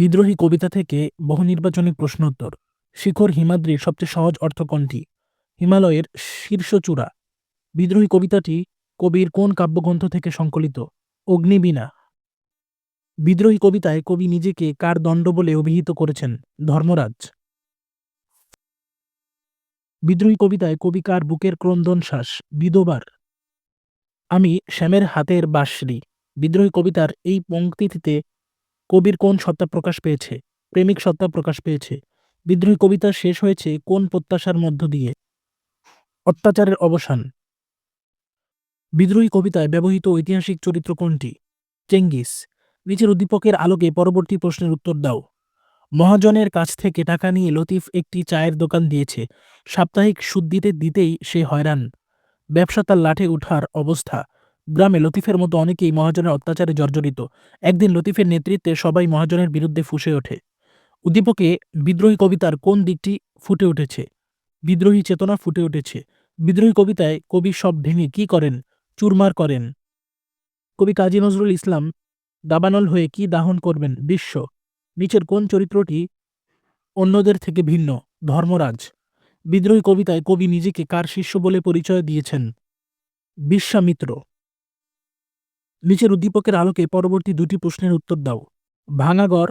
বিদ্রোহী কবিতা থেকে বহুনির্বাচনী প্রশ্নোত্তর। শিখর হিমাদ্রির সবচেয়ে সহজ অর্থ কোনটি হিমালয়ের শীর্ষচূড়া। বিদ্রোহী কবিতাটি কবির কোন কাব্যগ্রন্থ থেকে সংকলিত? অগ্নিবীণা। বিদ্রোহী কবিতায় কবি নিজেকে কার দণ্ড বলে অভিহিত করেছেন? ধর্মরাজ। বিদ্রোহী কবিতায় কবি কার বুকের ক্রন্দন শ্বাস? বিধবার। আমি শ্যামের হাতের বাঁশরি। বিদ্রোহী কবিতার এই পংক্তিটিতে কবির কোন সত্তা প্রকাশ পেয়েছে? প্রেমিক সত্তা প্রকাশ পেয়েছে। বিদ্রোহী কবিতা শেষ হয়েছে কোন প্রত্যাশার মধ্য দিয়ে? অত্যাচারের অবসান। বিদ্রোহী কবিতায় ব্যবহৃত ঐতিহাসিক চরিত্র কোনটি? চেঙ্গিস। নিচের উদ্দীপকের আলোকে পরবর্তী প্রশ্নের উত্তর দাও। মহাজনের কাছ থেকে টাকা নিয়ে লতিফ একটি চায়ের দোকান দিয়েছে। সাপ্তাহিক সুদ দিতে দিতেই সে হয়রান। ব্যবসা তার লাঠে উঠার অবস্থা। গ্রামে লতিফের মতো অনেকেই মহাজনের অত্যাচারে জর্জরিত। একদিন লতিফের নেতৃত্বে সবাই মহাজনের বিরুদ্ধে ফুসে ওঠে। উদ্দীপকে বিদ্রোহী কবিতার কোন দিকটি ফুটে উঠেছে? বিদ্রোহী চেতনা ফুটে উঠেছে। বিদ্রোহী কবিতায় কবি সব ভেঙে কি করেন? চুরমার করেন। কবি কাজী নজরুল ইসলাম, দাবানল হয়ে কি দাহন করবেন বিশ্ব? নিচের কোন চরিত্রটি অন্যদের থেকে ভিন্ন? ধর্মরাজ। বিদ্রোহী কবিতায় কবি নিজেকে কার শিষ্য বলে পরিচয় দিয়েছেন? বিশ্বামিত্র। নিচের উদ্দীপকের আলোকে পরবর্তী দুটি প্রশ্নের উত্তর দাও। ভাঙাগর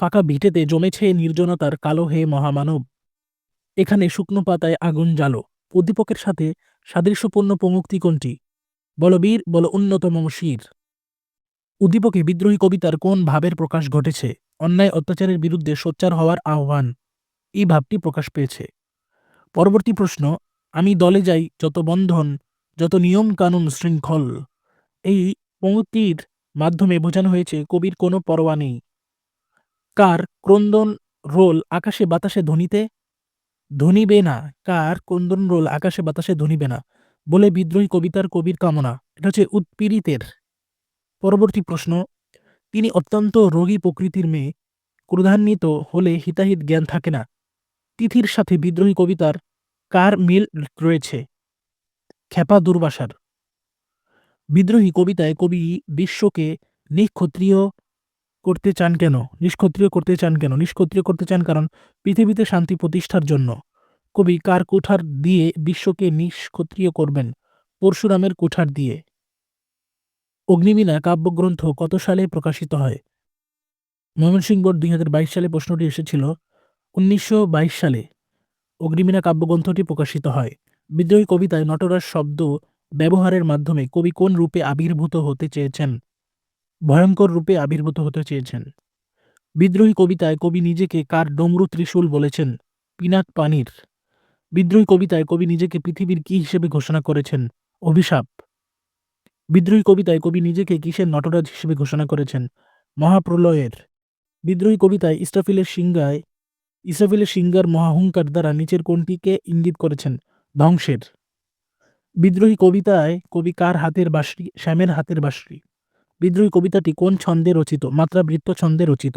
ফাঁকা ভিটেতে জমেছে নির্জনতার কালো হে মহামানব। এখানে শুকনো পাতায় আগুন জ্বালো। উদ্দীপকের সাথে সাদৃশ্যপূর্ণ প্রমুক্তি কোনটি? বল বীর, বল উন্নতম শির উদ্দীপকে বিদ্রোহী কবিতার কোন ভাবের প্রকাশ ঘটেছে? অন্যায় অত্যাচারের বিরুদ্ধে সোচ্চার হওয়ার আহ্বান। এই ভাবটি প্রকাশ পেয়েছে। পরবর্তী প্রশ্ন, আমি দলে যাই যত বন্ধন, যত নিয়ম কানুন শৃঙ্খল এই পংক্তির মাধ্যমে বোঝানো হয়েছে কবির কোনো পরোয়া নেই। কার ক্রন্দন রোল আকাশে বাতাসে ধ্বনিতে ধ্বনিবে না, কার ক্রন্দন রোল আকাশে বাতাসে ধ্বনিবে না, বলে বিদ্রোহী কবিতার কবির কামনা। এটা হচ্ছে উৎপীড়িতের পরবর্তী প্রশ্ন। তিনি অত্যন্ত রোগী প্রকৃতির মেয়ে, ক্রোধান্বিত হলে হিতাহিত জ্ঞান থাকে না। তিথির সাথে বিদ্রোহী কবিতার কার মিল রয়েছে? খ্যাপা দুর্বাসার। বিদ্রোহী কবিতায় কবি বিশ্বকে নিক্ষত্রিয় করতে চান কেন? নিষ্ক্ষত্রিয় করতে চান কেন? নিষ্ক্ষত্রিয় করতে চান কারণ পৃথিবীতে শান্তি প্রতিষ্ঠার জন্য। কবি কার কুঠার দিয়ে বিশ্বকে নিষ্ক্ষত্রিয় করবেন? পরশুরামের কুঠার দিয়ে। অগ্নিবীণা কাব্যগ্রন্থ কত সালে প্রকাশিত হয়? ময়মনসিংহ বোর্ড দুই হাজার বাইশ সালে প্রশ্নটি এসেছিল, উনিশশো বাইশ সালে অগ্নিবীণা কাব্যগ্রন্থটি প্রকাশিত হয়। বিদ্রোহী কবিতায় নটরাজ শব্দ ব্যবহারের মাধ্যমে কবি কোন রূপে আবির্ভূত হতে চেয়েছেন? ভয়ঙ্কর রূপে আবির্ভূত হতে চেয়েছেন। বিদ্রোহী কবিতায় কবি নিজেকে কার ডমরু ত্রিশূল বলেছেন? পিনাক পানির। বিদ্রোহী কবিতায় কবি নিজেকে পৃথিবীর কি হিসেবে ঘোষণা করেছেন? অভিশাপ। বিদ্রোহী কবিতায় কবি নিজেকে কিসের নটরাজ হিসেবে ঘোষণা করেছেন? মহাপ্রলয়ের। বিদ্রোহী কবিতায় ইস্টাফিলের সিংগায় ইসরাফিলের সিঙ্গার মহাহুঙ্কার দ্বারা নিচের কোনটিকে ইঙ্গিত করেছেন। ধ্বংসের। বিদ্রোহী কবিতায় কবি কার হাতের বাঁশরি? শ্যামের হাতের বাঁশরি। বিদ্রোহী কবিতাটি কোন ছন্দে রচিত? মাত্রাবৃত্ত ছন্দে রচিত।